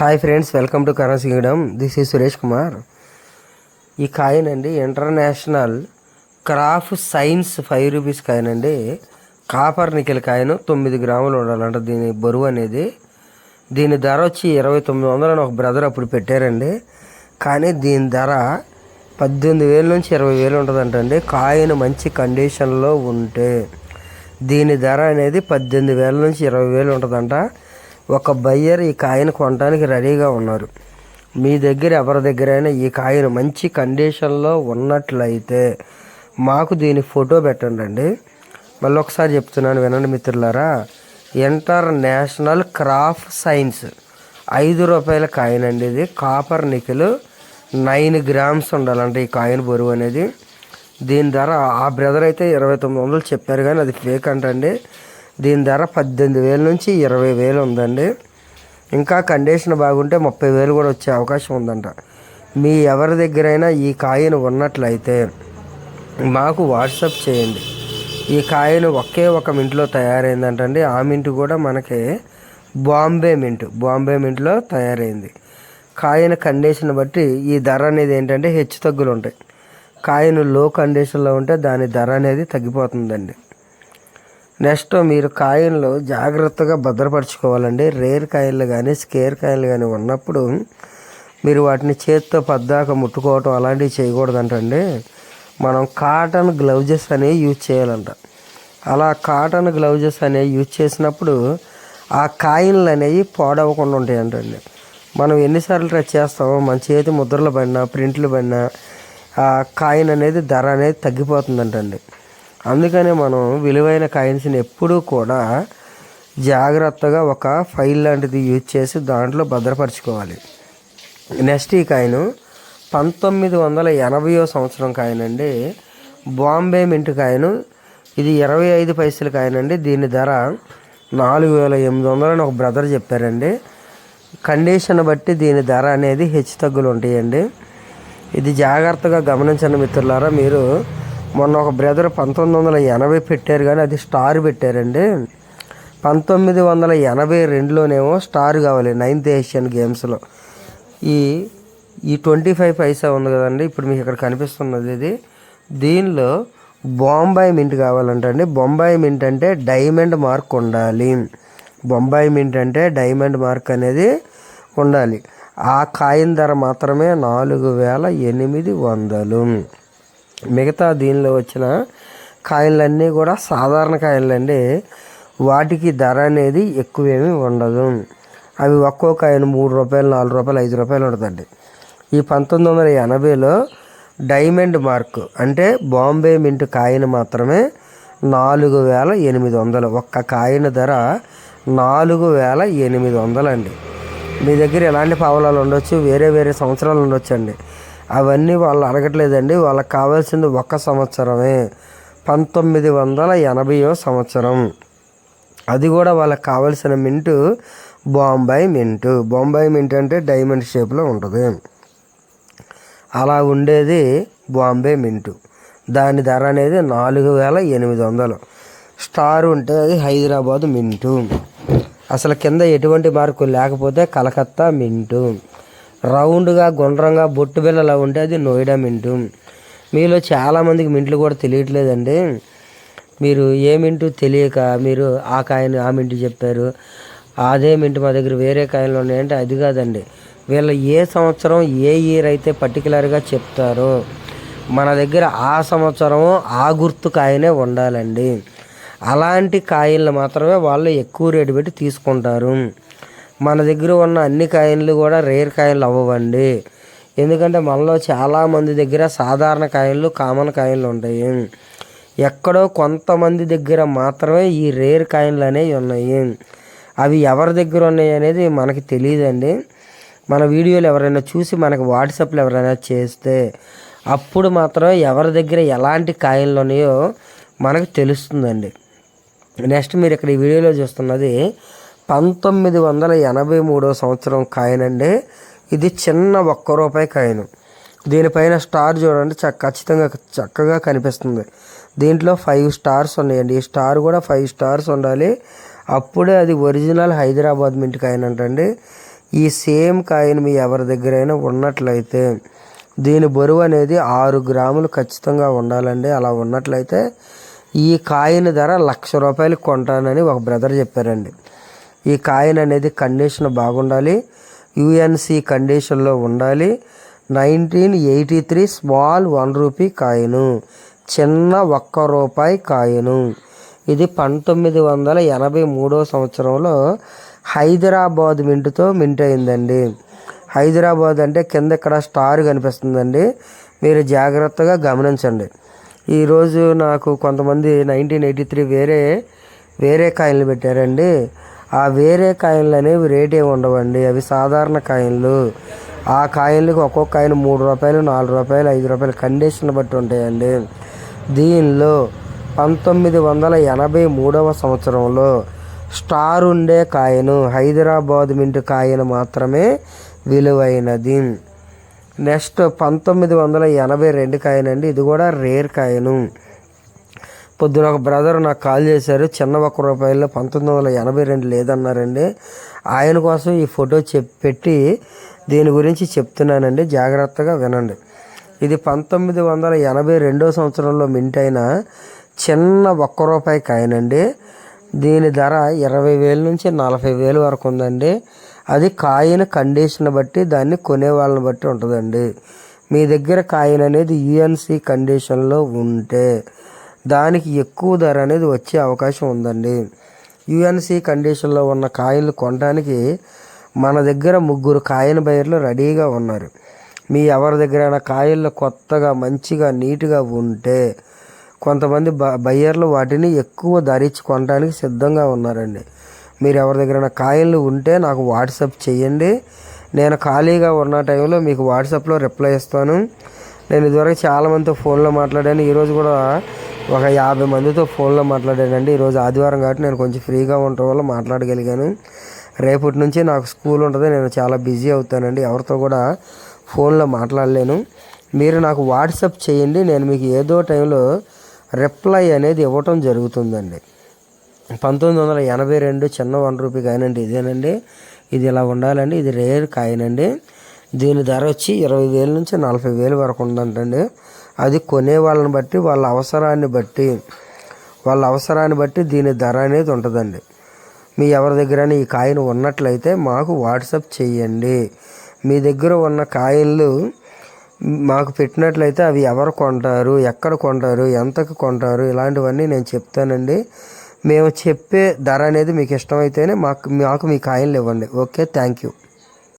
Hi friends welcome to కరసింగడం this is Suresh Kumar. ఈ coin అండి international crop science five rupees coin అండి copper nickel coin తొమ్మిది గ్రాములు ఉండాలంట. దీని బరువు అనేది దీని ధర వచ్చి ఇరవై తొమ్మిది వందలు అని ఒక బ్రదర్ అప్పుడు పెట్టారండి. కానీ దీని ధర పద్దెనిమిది వేల నుంచి ఇరవై వేలు ఉంటుందంటండి. కాయిన్ మంచి కండిషన్లో ఉంటే దీని ధర అనేది పద్దెనిమిది వేల నుంచి ఇరవై వేలు ఉంటుందంట. ఒక బయ్యర్ ఈ కాయను కొనడానికి రెడీగా ఉన్నారు. మీ దగ్గర ఎవరి దగ్గరైనా ఈ కాయిన్ మంచి కండిషన్లో ఉన్నట్లయితే మాకు దీని ఫోటో పెట్టండి అండి మళ్ళీ ఒకసారి చెప్తున్నాను వినండి మిత్రులారా. ఇంటర్నేషనల్ క్రాఫ్ సైన్స్ ఐదు రూపాయల కాయిన్ అండి ఇది. కాపర్ నికెల్ నైన్ గ్రామ్స్ ఉండాలంటే ఈ కాయిన్ బరువు అనేది. దీని ధర ఆ బ్రదర్ అయితే ఇరవై తొమ్మిది వందలు చెప్పారు కానీ అది ఫేక్ అంటండి. దీని ధర పద్దెనిమిది వేల నుంచి ఇరవై వేలు ఉందండి. ఇంకా కండిషన్ బాగుంటే ముప్పై వేలు కూడా వచ్చే అవకాశం ఉందంట. మీ ఎవరి దగ్గరైనా ఈ కాయిన్ ఉన్నట్లయితే మాకు వాట్సాప్ చేయండి. ఈ కాయిన్ ఒకే ఒక మింట్లో తయారైందంటండి. ఆ మింట్ కూడా మనకి బాంబే మింట్ బాంబే మింట్లో తయారైంది. కాయిన్ కండిషన్ బట్టి ఈ ధర అనేది ఏంటంటే హెచ్చు తగ్గులు ఉంటాయి కాయిన్లో కండిషన్లో ఉంటే దాని ధర అనేది తగ్గిపోతుందండి. నెక్స్ట్ మీరు కాయిన్లు జాగ్రత్తగా భద్రపరచుకోవాలండి. రేర్ కాయిన్లు కానీ స్కేర్ కాయిన్లు కానీ ఉన్నప్పుడు మీరు వాటిని చేత్తో పద్దాక ముట్టుకోవటం అలాంటివి చేయకూడదంటండి. మనం కాటన్ గ్లౌజెస్ అనేవి యూజ్ చేయాలంట. అలా కాటన్ గ్లౌజెస్ అనేవి యూజ్ చేసినప్పుడు ఆ కాయిన్లు అనేవి పాడవకుండా ఉంటాయంటండి. మనం ఎన్నిసార్లు టచ్ చేస్తామో మన చేతి ముద్రలు పడినా ప్రింట్లు పడినా ఆ కాయిన్ అనేది ధర అనేది తగ్గిపోతుందంటండి. అందుకనే మనం విలువైన కాయిన్స్ని ఎప్పుడూ కూడా జాగ్రత్తగా ఒక ఫైల్ లాంటిది యూజ్ చేసి దాంట్లో భద్రపరచుకోవాలి. నెక్స్ట్ ఈ కాయిన్ పంతొమ్మిది వందల ఎనభైయో సంవత్సరం కాయిన్ అండి. బాంబే మింట్ కాయిన్ ఇది ఇరవై ఐదు పైసల కాయిన్ అండి. దీని ధర నాలుగు వేల ఎనిమిది వందలు అని ఒక బ్రదర్ చెప్పారండి. కండిషన్ బట్టి దీని ధర అనేది హెచ్చు తగ్గులు ఉంటాయండి. ఇది జాగ్రత్తగా గమనించండి మిత్రులారా మీరు మొన్న ఒక బ్రదర్ పంతొమ్మిది వందల ఎనభై పెట్టారు కానీ అది స్టార్ పెట్టారండి. పంతొమ్మిది వందల ఎనభై రెండులోనేమో స్టార్ కావాలి నైన్త్ ఏషియన్ గేమ్స్లో. ఈ ఈ ట్వంటీ ఫైవ్ పైసా ఉంది కదండి ఇప్పుడు మీకు ఇక్కడ కనిపిస్తున్నది ఇది. దీనిలో బొంబాయి మింట్ కావాలంటండి. బొంబాయి మింట్ అంటే డైమండ్ మార్క్ ఉండాలి. బొంబాయి మింట్ అంటే డైమండ్ మార్క్ అనేది ఉండాలి. ఆ కాయిన్ ధర మాత్రమే నాలుగు వేల ఎనిమిది వందలు. మిగతా దీనిలో వచ్చిన కాయలన్నీ కూడా సాధారణ కాయలండి. వాటికి ధర అనేది ఎక్కువేమీ ఉండదు. అవి ఒక్కో కాయిన్ మూడు రూపాయలు నాలుగు రూపాయలు ఐదు రూపాయలు ఉంటుందండి. ఈ పంతొమ్మిది వందల ఎనభైలో డైమండ్ మార్క్ అంటే బాంబే మింట్ కాయిన్ మాత్రమే నాలుగు వేల ఎనిమిది వందలు. ఒక్క కాయన ధర నాలుగు వేల ఎనిమిది వందలండి. మీ దగ్గర ఎలాంటి పావలాలు ఉండొచ్చు? వేరే వేరే సంవత్సరాలు ఉండొచ్చు అండి అవన్నీ వాళ్ళు అడగట్లేదండి. వాళ్ళకి కావాల్సింది ఒక సంవత్సరమే. పంతొమ్మిది వందల ఎనభైయో సంవత్సరం. అది కూడా వాళ్ళకి కావాల్సిన mint Bombay mint. Bombay mint అంటే డైమండ్ షేప్లో ఉంటుంది. అలా ఉండేది బాంబే మింటు. దాని ధర అనేది నాలుగు వేల ఎనిమిది వందలు. స్టార్ ఉంటే అది హైదరాబాద్ మింటు. అసలు కింద ఎటువంటి మార్కులు లేకపోతే కలకత్తా మింటు. రౌండ్గా గుండ్రంగా బొట్టు బిల్లలా ఉంటే అది నోయిడా మింటు మీలో చాలామందికి మింట్లు కూడా తెలియట్లేదండి. మీరు ఏ మింటు తెలియక మీరు ఆ కాయను ఆ మింటు చెప్పారు. అదే మింటు మా దగ్గర వేరే కాయలు ఉన్నాయంటే అది కాదండి. వీళ్ళు ఏ సంవత్సరం ఏ ఇయర్ అయితే పర్టికులర్గా చెప్తారో మన దగ్గర ఆ సంవత్సరం ఆ గుర్తు కాయనే ఉండాలండి. అలాంటి కాయలను మాత్రమే వాళ్ళు ఎక్కువ రేటు పెట్టి తీసుకుంటారు. మన దగ్గర ఉన్న అన్ని కాయిన్లు కూడా రేర్ కాయిన్లు అవ్వండి ఎందుకంటే మనలో చాలామంది దగ్గర సాధారణ కాయిన్లు కామన్ కాయిన్లు ఉంటాయి. ఎక్కడో కొంతమంది దగ్గర మాత్రమే ఈ రేర్ కాయిన్లు అనేవి ఉన్నాయి. అవి ఎవరి దగ్గర ఉన్నాయి అనేది మనకి తెలియదండి. మన వీడియోలు ఎవరైనా చూసి మనకు వాట్సాప్లో ఎవరైనా చేస్తే అప్పుడు మాత్రం ఎవరి దగ్గర ఎలాంటి కాయిన్లు ఉన్నాయో మనకు తెలుస్తుందండి. నెక్స్ట్ మీరు ఇక్కడ ఈ వీడియోలో చూస్తున్నది పంతొమ్మిది వందల ఎనభై మూడో సంవత్సరం కాయిన్ అండి ఇది చిన్న ఒక్క రూపాయి కాయిన్. దీనిపైన స్టార్ చూడండి చక్క ఖచ్చితంగా చక్కగా కనిపిస్తుంది. దీంట్లో ఫైవ్ స్టార్స్ ఉన్నాయండి. ఈ స్టార్ కూడా ఫైవ్ స్టార్స్ ఉండాలి. అప్పుడే అది ఒరిజినల్ హైదరాబాద్ మింట్ కాయిన్ అంటండి ఈ సేమ్ కాయిన్ మీ ఎవరి దగ్గరైనా ఉన్నట్లయితే దీని బరువు అనేది ఆరు గ్రాములు ఖచ్చితంగా ఉండాలండి. అలా ఉన్నట్లయితే ఈ కాయిన్ ధర లక్ష రూపాయలు కొంటానని ఒక బ్రదర్ చెప్పారండి. ఈ కాయిన్ అనేది కండిషన్ బాగుండాలి. యుఎన్సి కండిషన్లో ఉండాలి. Nineteen eighty three small one rupee coin. చిన్న ఒక్క రూపాయి కాయిను. ఇది పంతొమ్మిది వందల ఎనభై మూడో సంవత్సరంలో హైదరాబాద్ మింటుతో మింట్ అయిందండి. హైదరాబాద్ అంటే కింద ఇక్కడ స్టార్ కనిపిస్తుందండి. మీరు జాగ్రత్తగా గమనించండి. ఈరోజు నాకు కొంతమంది నైన్టీన్ ఎయిటీ త్రీ వేరే వేరే కాయిన్లు పెట్టారండి. ఆ వేరే కాయిన్లు అనేవి రేట్ ఏమి ఉండవండి. అవి సాధారణ కాయిన్లు ఆ కాయిన్లకు ఒక్కొక్క కాయిన్ మూడు రూపాయలు నాలుగు రూపాయలు ఐదు రూపాయలు కండిషన్ బట్టి ఉంటాయండి. దీనిలో పంతొమ్మిది వందల ఎనభై మూడవ సంవత్సరంలో స్టార్ ఉండే కాయను హైదరాబాద్ మింట్ కాయను మాత్రమే విలువైనది. నెక్స్ట్ పంతొమ్మిది వందల ఎనభై రెండు కాయనండి ఇది కూడా రేర్ కాయను. పొద్దున ఒక బ్రదర్ నాకు కాల్ చేశారు చిన్న ఒక్క రూపాయల్లో పంతొమ్మిది వందల ఎనభై రెండు లేదన్నారండి. ఆయన కోసం ఈ ఫోటో చెప్ పెట్టి దీని గురించి చెప్తున్నానండి. జాగ్రత్తగా వినండి. ఇది పంతొమ్మిది వందల ఎనభై రెండో సంవత్సరంలో మింట్ అయిన చిన్న ఒక్క రూపాయి కాయనండి. దీని ధర ఇరవై వేల నుంచి నలభై వేలు వరకు ఉందండి. అది కాయిన్ కండిషన్ బట్టి దాన్ని కొనే వాళ్ళని బట్టి ఉంటుందండి. మీ దగ్గర కాయిన్ అనేది యుఎన్సి కండిషన్లో ఉంటే దానికి ఎక్కువ ధర అనేది వచ్చే అవకాశం ఉందండి. యుఎన్సి కండిషన్లో ఉన్న కాయిన్లు కొనడానికి మన దగ్గర ముగ్గురు కాయిన్ బయర్లు రెడీగా ఉన్నారు. మీ ఎవరి దగ్గరైనా కాయిన్లు కొత్తగా మంచిగా నీట్గా ఉంటే కొంతమంది బ బయ్యర్లు వాటిని ఎక్కువ ధరించి కొనడానికి సిద్ధంగా ఉన్నారండి. మీరు ఎవరి దగ్గరైనా కాయిన్లు ఉంటే నాకు వాట్సాప్ చేయండి. నేను ఖాళీగా ఉన్న టైంలో మీకు వాట్సాప్లో రిప్లై ఇస్తాను. నేను ఇదివరకు చాలామందితో ఫోన్లో మాట్లాడాను. ఈరోజు కూడా ఒక యాభై మందితో ఫోన్లో మాట్లాడానండి. ఈరోజు ఆదివారం కాబట్టి నేను కొంచెం ఫ్రీగా ఉండటం వల్ల మాట్లాడగలిగాను. రేపటి నుంచి నాకు స్కూల్ ఉంటుంది. నేను చాలా బిజీ అవుతానండి. ఎవరితో కూడా ఫోన్లో మాట్లాడలేను. మీరు నాకు వాట్సప్ చేయండి. నేను మీకు ఏదో టైంలో రిప్లై అనేది ఇవ్వటం జరుగుతుందండి. పంతొమ్మిది వందల ఎనభై రెండు చిన్న వన్ రూపీ కాయనండి. ఇదేనండి. ఇది ఇలా ఉండాలండి. ఇది రేర్ కాయనండి. దీని ధర వచ్చి ఇరవై వేల నుంచి నలభై వేలు వరకు ఉందంటండి. అది కొనే వాళ్ళని బట్టి వాళ్ళ అవసరాన్ని బట్టి వాళ్ళ అవసరాన్ని బట్టి దీని ధర అనేది ఉంటుందండి. మీ ఎవరి దగ్గర ఈ కాయిన్ ఉన్నట్లయితే మాకు వాట్సాప్ చేయండి. మీ దగ్గర ఉన్న కాయిన్లు మాకు పెట్టినట్లయితే అవి ఎవరు కొంటారు ఎక్కడ కొంటారు ఎంతకు కొంటారు ఇలాంటివన్నీ నేను చెప్తానండి. మేము చెప్పే ధర అనేది మీకు ఇష్టమైతేనే మాకు మాకు మీ కాయిన్లు ఇవ్వండి. Okay thank you.